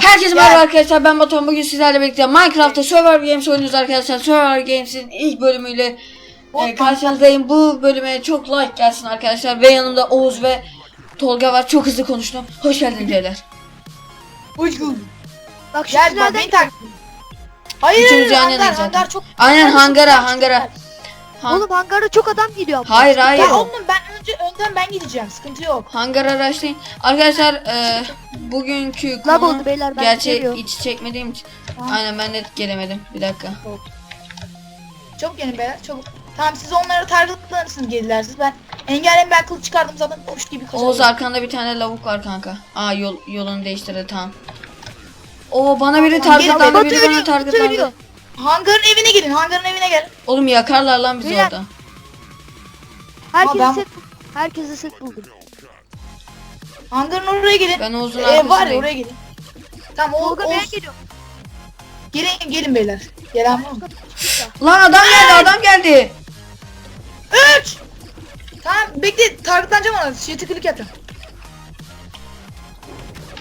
Herkese merhaba arkadaşlar ben Batuhan. Bugün sizlerle birlikte Minecraft'ta Survivor Games oynuyoruz arkadaşlar. Survivor Games'in ilk bölümüyle e, karşınızdayım. Bu bölüme çok like gelsin arkadaşlar. Ve yanımda Oğuz ve Tolga var. Çok hızlı konuştum. Hoş geldiniz beyler. Uçgun. Bak şu Gel bak beni takip. Hayır Üçümüz hangar, hangar çok. aynen hangar hangara hangara Ha- Oğlum hangarda çok adam geliyor. ama. hayır hayır Ya oğlum ben önce önden ben gideceğim. Sıkıntı yok. hangar araçlayın arkadaşlar e, bugünkü konu oldu beyler ben gerçi geliyorum. hiç çekmediğim için Tamam. aynen ben de gelemedim bir dakika Çabuk gelin beyler çabuk. Tamam siz onları targetlanırsınız gelirler siz. Ben engellem ben kılıç çıkardım zaten kuş gibi kaçarım. Oğuz arkanda bir tane lavuk var kanka. Aa yol yolunu değiştirdi tamam. Oo bana biri Tamam, targetlandı, Batı biri ölüyor, bana Batı targetlandı. ölüyor. Hangarın evine gelin. Hangarın evine gel. Oğlum yakarlar lan bizi Beyler. orada. Herkese ben- set, herkese set buldum. Hangarın oraya gelin. Ben Oğuz'un Ee, var ya arkasındayım. oraya gelin. Tamam o, Tolga o, ben geliyorum. gelin gelin beyler. Gelen var mı? Lan adam geldi, adam geldi. 3 Tamam bekle targetlanacağım ona. Şey tıkırlık yapacağım.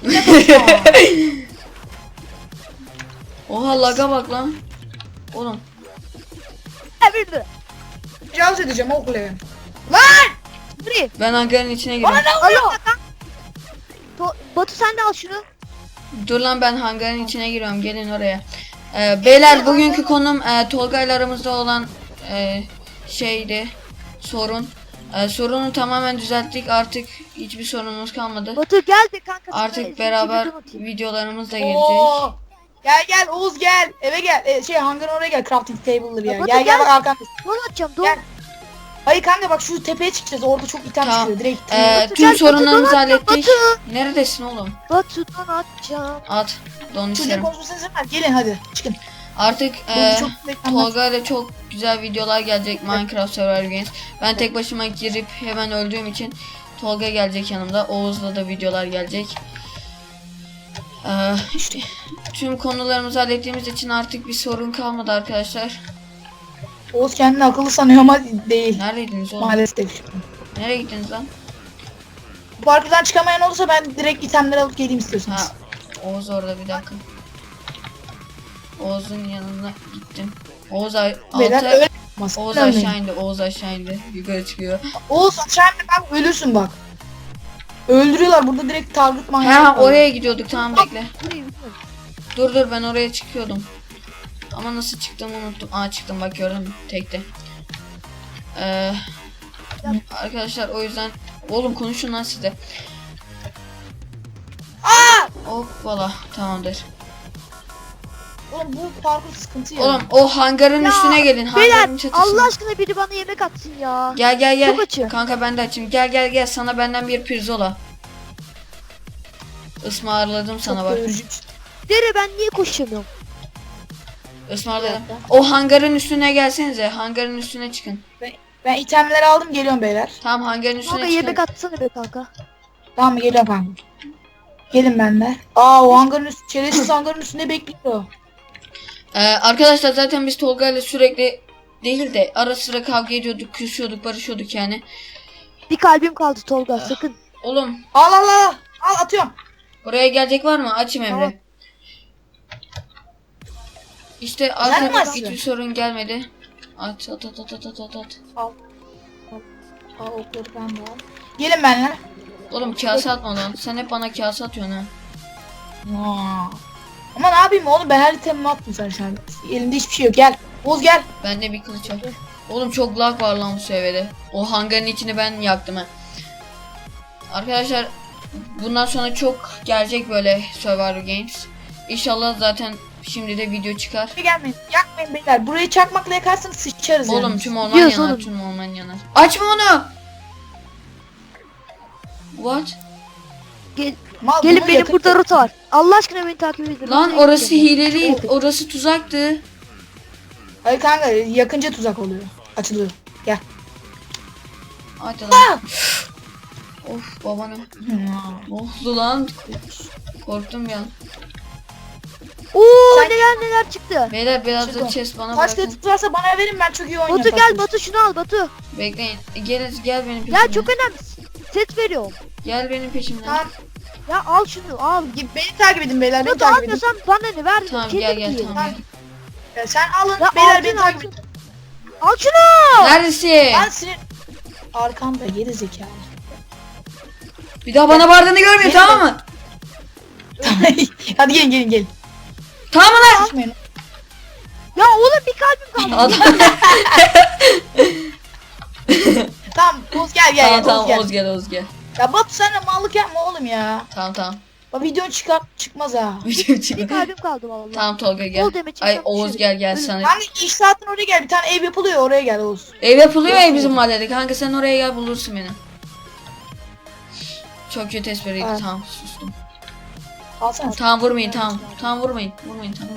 Oha laga bak lan. Oğlum de. Tecavüz edeceğim o kuleye. Lan! Burayı. ben hangarın içine Bana giriyorum. ne oluyor? Alo. To- Batu sen de al şunu. Dur lan ben hangarın içine giriyorum. Gelin oraya. Ee, beyler bugünkü konum e, Tolga ile aramızda olan e, şeydi sorun. E, sorunu tamamen düzelttik. Artık hiçbir sorunumuz kalmadı. Batu gel de kanka. sana Artık beraber bir atayım. videolarımız da gelecek. Oo. Gel gel Oğuz gel. Eve gel. Ee, şey hangarın oraya gel. Crafting table'ları ya. Gel gel gel. bak arkanda. Don atacağım don. Gel. Hayır kanka bak şu tepeye çıkacağız. Orada çok item Tamam. çıkıyor. Direkt. Ee, tüm gel, sorunlarımızı Batu, hallettik. Batu. Neredesin oğlum? Batu don atacağım. At. Don isterim. konuşmasını izin ver. Gelin hadi. Çıkın. Artık e, çok. Tolga ile çok güzel videolar gelecek Minecraft Survival Games. Ben tek başıma girip hemen öldüğüm için Tolga gelecek yanımda. Oğuz'la da videolar gelecek. Ee, işte tüm konularımızı hallettiğimiz için artık bir sorun kalmadı arkadaşlar. Oğuz kendini akıllı sanıyor ama değil. Neredeydiniz oğlum? Maalesef. Nereye gittiniz lan? Bu parkurdan çıkamayan olursa ben direkt itemleri alıp geleyim Ha, istiyorsanız. Oğuz orada bir dakika. Oğuz'un yanına gittim. Oğuz altı. Oğuz aşağı indi. Oğuz aşağı indi. Yukarı çıkıyor. Oğuz aşağı inme bak ölürsün bak. Öldürüyorlar burada direkt target manyak. Ha oraya gidiyorduk tamam bekle. Dur dur ben oraya çıkıyordum. Ama nasıl çıktığımı unuttum. Aa çıktım bak gördün mü? Tekte. Ee, arkadaşlar o yüzden oğlum konuşun lan size. Aa! Hoppala tamamdır. Oğlum bu parkur sıkıntı ya. Oğlum o hangarın Ya, üstüne gelin. Beyler Hangarın çatısına. Allah aşkına biri bana yemek atsın ya. Gel gel gel. Çok açım. Kanka ben de açayım. Gel gel gel sana benden bir pirzola. Ismarladım sana Çok bak. Dere ben niye koşamıyorum? Ismarladım. O hangarın üstüne gelsenize. Hangarın üstüne çıkın. Ben itemleri aldım geliyorum beyler. Tamam hangarın üstüne Kanka çıkın. yemek atsana be kanka. Tamam geliyorum kanka. Gelin benimle. Aa o hangarın üstü, çerezsiz hangarın üstünde bekliyor. Ee, arkadaşlar zaten biz Tolga ile sürekli değil de ara sıra kavga ediyorduk, küsüyorduk, barışıyorduk yani. Bir kalbim kaldı Tolga sakın. Oğlum Al al al. Al atıyorum. oraya gelecek var mı? Açayım Emre. Tamam. İşte artık açtın? hiçbir sorun gelmedi. At at at at at at at. at. Al. Al. Al okları ben de al. Gelin benimle. Oğlum kase atma lan. Sen hep bana kase atıyorsun ha. Aa. Ama ne yapayım oğlum ben her itemimi attım an. Elimde hiçbir şey yok gel. Oğuz gel. Bende bir kılıç var. Oğlum çok lag var lan bu seviyede. O hangarın içini ben yaktım ha. Arkadaşlar bundan sonra çok gelecek böyle Survivor Games. İnşallah zaten şimdi de video çıkar. Gelmeyin. Yakmayın beyler. Burayı çakmakla yakarsanız sıçarız Oğlum yani. tüm orman Biliyoruz yanar, oğlum. tüm orman yanar. Açma onu. What? Gel, Mal, gelin bunu benim yakın- burada rota var. Allah aşkına beni takip edin. Lan Rotaya orası gideceğim. hileli, orası tuzaktı. Hayır kanka yakınca tuzak oluyor. Açılıyor. Gel. Hadi lan. of babana. Ne oldu lan? Korktum ya. Oo Sen- neler neler çıktı. Beyler biraz Çıkın. da chest bana Taş bırakın. kılıç tutarsa bana verin ben çok iyi oynuyorum. Batu taş gel kılıç. Batu şunu al Batu. Bekleyin. Gel gel benim peşimden. Ya çok önemli. Set veriyorum. Gel benim peşimden. Tamam. Ya al şunu al. Beni takip edin beyler beni da takip edin. almıyorsan bana ne ver. Tamam kendim gel gel yiyeyim. tamam. Ya sen alın Ya beyler altın, beni takip edin. Al şunu. Neredesin? Ben senin arkanda geri zekalı. Bir daha bana bağırdığını Gel. tamam mı? Hadi gelin gelin gelin. Tamam mı lan? Susmayın. Ya oğlum bir kalbim kaldı. Adam. Tamam Oğuz gel gel tamam gel. tamam Oğuz gel. Oğuz gel Oğuz gel. Ya Batu sen de mallık yapma oğlum ya. Tamam tamam. Bak videon çıkar çıkmaz ha. Video bir çıkıyor. kalbim kaldı vallahi. Tamam Tolga gel. Ol deme, çıksam Ay Oğuz düşerim. gel gel Ölüm. sana. Kanka iş saatin oraya gel. Bir tane ev yapılıyor oraya gel Oğuz. Ev yapılıyor ya bizim mahallede. Kanka sen oraya gel bulursun beni. Çok kötü espriydi. Evet. Tamam sustum. Alsana. Tamam vurmayın tamam. Tamam vurmayın. Vurmayın tamam.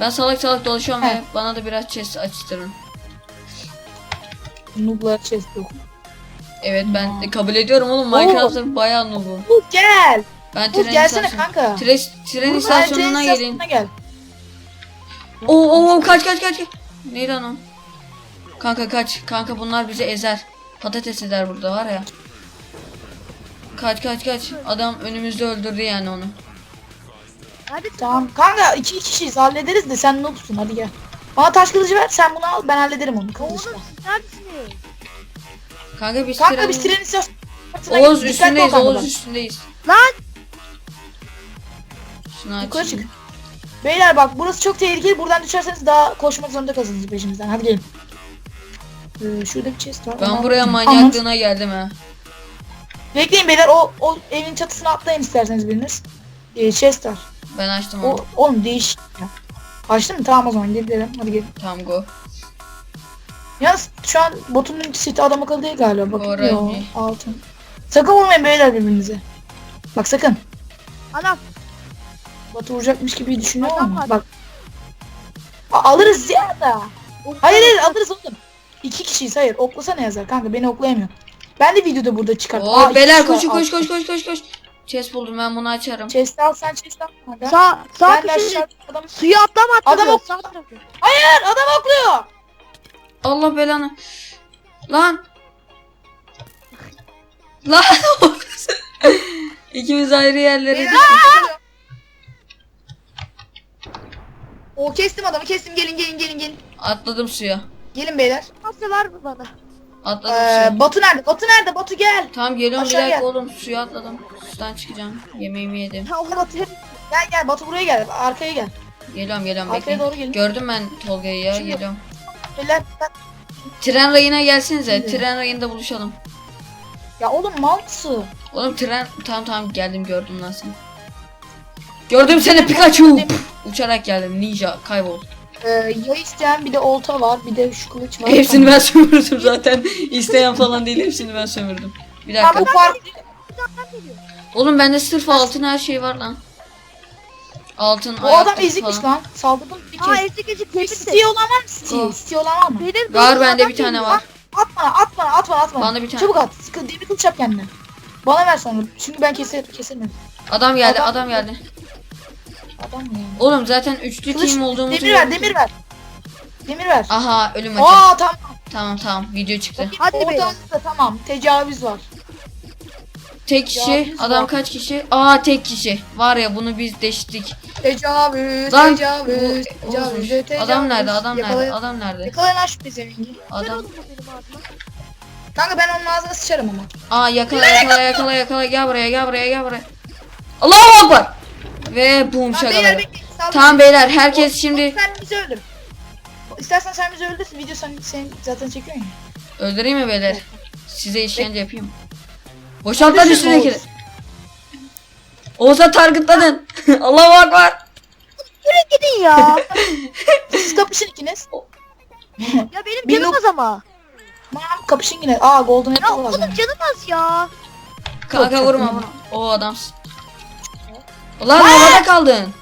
Ben salak salak dolaşıyorum ve bana da biraz chest açtırın. Noob'lara chest yok. Evet ben de kabul ediyorum oğlum Minecraft'ta bayağı noob'um. Oğuz gel. Ben tren gelsene kanka. Tren, tren istasyonuna tren gelin. istasyonuna gel. Oo oo oo, kaç kaç kaç. kaç. Neydi lan o? Kanka kaç. Kanka bunlar bizi ezer. Patates eder burada var ya. Kaç kaç kaç. Adam önümüzde öldürdü yani onu. Neredesin? Tamam kanka iki kişiyiz hallederiz de sen noobsun hadi gel. Bana taş kılıcı ver sen bunu al ben hallederim onu kılıçla. Oğlum siz neredesiniz? Kanka biz Kanka biz tren istasyonuna Oğuz üstündeyiz. Oğuz bak. üstündeyiz. Lan Şunu Yukarı çık. Beyler bak burası çok tehlikeli. Buradan düşerseniz daha koşmak zorunda kalırsınız peşimizden. Hadi gelin. Ee, şurada bir chest var. Ben buraya manyaklığına geldim ha. Bekleyin beyler o, o evin çatısına atlayın isterseniz biriniz. Ee, chest var. Ben açtım O, onu. oğlum değişik ya. Açtın mı? Tamam o zaman gidelim. Hadi gelin. Tamam go. Yalnız şu an botun seti adam akıllı değil galiba. Bakın Orayı. yo, altın. Sakın vurmayın beyler birbirinize. Bak sakın. anam. Batu vuracakmış gibi düşünüyor Adam ama var. bak. A- alırız ya da. Hayır hayır alırız oğlum. İki kişiyiz hayır. Oklasana yazar kanka beni oklayamıyor. Ben de videoda burada çıkarttım. Oo iki beyler kişi var. koşun koş koş koş koş koş. Chest buldum ben bunu açarım. Chest al sen chest al. Hadi. Sağ sağ Ben de köşede aşağı adam. suya atlama Adam atlıyor. ok- Sağ tarafı. Hayır adam okluyor. Allah belanı. Lan. Lan. İkimiz ayrı yerlere düştük. O kestim adamı kestim gelin gelin gelin gelin. Atladım suya. Gelin beyler. Nasıl var mı bana? Atladım suya. Ee, Batu nerede? Batu nerede? Batu gel. Tamam geliyorum bir aşağı dakika gel. oğlum suya atladım. Sudan çıkacağım. Yemeğimi yedim. Ya oğlum Batu. Gel gel Batu buraya gel. Arkaya gel. Geliyorum geliyorum Arkaya bekleyin. doğru gelin. Gördüm ben Tolga'yı ya Şimdi- geliyorum. Beyler ben- Tren rayına gelsenize. Tren rayında buluşalım. Ya oğlum mal mısın? Oğlum tren tamam tamam geldim gördüm lan seni. Gördüm seni Pikachu. Uçarak geldim ninja kaybol. Ee, yay isteyen bir de olta var bir de şu kılıç var. Hepsini ben sömürdüm zaten. İsteyen falan değil hepsini ben sömürdüm. Bir Tamam dakika. bu park Uzaktan geliyor. Oğlum bende sırf altın her şey var lan. Altın bu adam ayaklık ezikmiş falan. lan. Saldırdım bir Aa kez. ezik ezik Bir temiz Steel olan var mı? Steel. Steel olan var mı? Benim Var bende bir tane var. At bana at bana at bana at bana. Bana bir tane- Çabuk at. Sıkı demir kılıç yap kendine. Bana ver sonra. Çünkü ben keser kesemem. Adam geldi Adam- adam geldi. Adam mı yani? Oğlum zaten üçlü Kılıç, team olduğumuzu demir ver demir ver. Demir ver. Aha ölüm maçı. Aa tamam. Tamam tamam video çıktı. Hadi beyler. Ortamızda tamam. Tecavüz var. Tek kişi biz adam var. kaç kişi? Aa tek kişi. Var ya bunu biz deştik. Tecavüz, Lan tecavüz, bu- tecavüz, tecavüz. adam nerede? Adam nerede? Yakalayın- Adam nerede? Yakalayın aç pezevengi. Ver Adam. benim ağzıma. Kanka ben onun ağzına sıçarım ama. Aa yakala yakala yakala yakala gel buraya gel buraya gel buraya. Allahu akbar. Ve boom Lan beyler şakaları. bekleyin. saldırın. Tamam beyler herkes şimdi Sen bizi öldür. İstersen sen bizi öldür. Video sen, sen zaten çekiyorsun ya. öldüreyim mi beyler? Size işkence yapayım. Boşalt lan üstündekini. Oğuz. Oğuz'a targetladın. Allahu akbar. Yürü gidin ya. Siz kapışın ikiniz. ya benim canım az ama. Tamam kapışın yine. Aa golden apple var. oğlum canım az ya. Kanka vurma vurma. O adamsın. Ulan havada kaldın.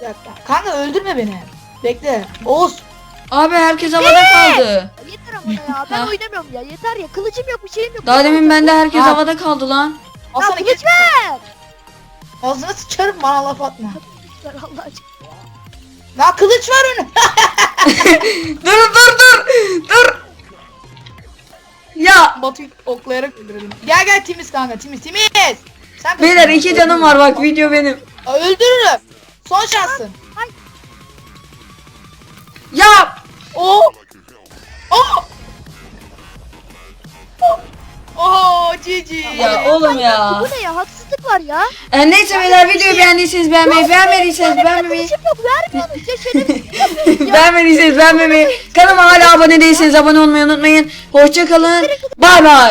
Bir dakika. Kanka öldürme beni. Bekle. Oğuz. Abi herkes havada kaldı. Yeter ama ya. Ben Ha. oynamıyorum ya. Yeter ya. Kılıcım yok bir şeyim yok. Daha demin bende herkes Ha. havada kaldı lan. Ya Aslanı kılıç kes. ver. Ağzına sıçarım bana laf atma. Ver Allah aşkına. Ya kılıç var önüm. dur dur dur. Dur. Ya Batu'yu oklayarak öldürelim. Gel gel Timiz kanka Timiz Timiz. Sen beyler iki canım var bak video benim. Öldürürüm. Son şansın. Ya ya oğlum ya. Bu ne ya haksızlık var ya. E, neyse beyler videoyu beğendiyseniz beğenmeyi, beğenmediyseniz beğenmemeyi, ya. beğenmediyseniz beğenmemeyi, kanalıma hala abone değilseniz abone olmayı unutmayın. Hoşça kalın. Bay bay.